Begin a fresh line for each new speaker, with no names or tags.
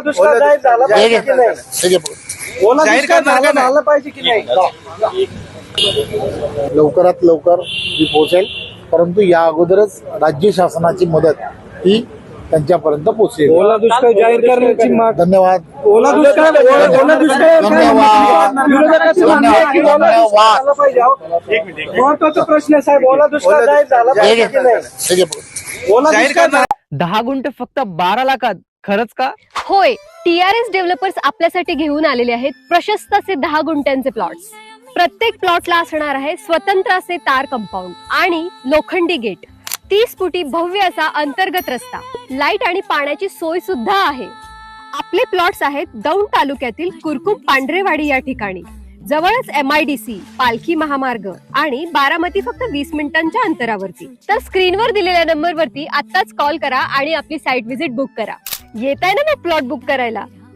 दुष्काळ जाहीर झाला पाहिजे की नाही. ओला
जाहीर
दुष्काळ
करणार का
झाला
नाही?
झाला पाहिजे की नाही
लवकरात लवकर ही पोहोचेल परंतु या अगोदरच राज्य शासनाची मदत ही त्यांच्यापर्यंत पोहोचेल
ओला दुष्काळ जाहीर करण्याची माग
धन्यवाद
ओला दुष्काळ ओला ओला दुष्काळ
धन्यवाद.
विरोधकाचं म्हणणं आहे की ओला दुष्काळ
धन्यवाद.
झाला पाहिजे अहो. महत्त्वाचा प्रश्न आहे साहेब ओला दुष्काळ जाहीर झाला पाहिजे. की नाही. ओला
जाहीर
दुष्काळ
करणार
दहा गुंठ फक्त बारा लाखात खरंच का?
होय टीआरएस डेव्हलपर्स आपल्यासाठी घेऊन आलेले आहेत प्रशस्त असे दहा गुंठ्यांचे प्लॉट्स प्रत्येक प्लॉटला असणार आहे स्वतंत्र असे तार कंपाऊंड आणि लोखंडी गेट. तीस फुटी भव्य असा अंतर्गत रस्ता. लाइट आणि पाण्याची सोय सुद्धा आहे. आपले प्लॉट्स आहेत दौंड तालुक्यातील कुरकुम पांढरेवाडी या ठिकाणी. जवळच एम आय डी सी पालखी महामार्ग आणि बारामती फक्त वीस मिनिटांच्या अंतरावरती. तर स्क्रीनवर दिलेल्या नंबरवरती आत्ताच कॉल करा आणि आपली साईट व्हिजिट बुक करा. येत आहे ना मग प्लॉट बुक करायला?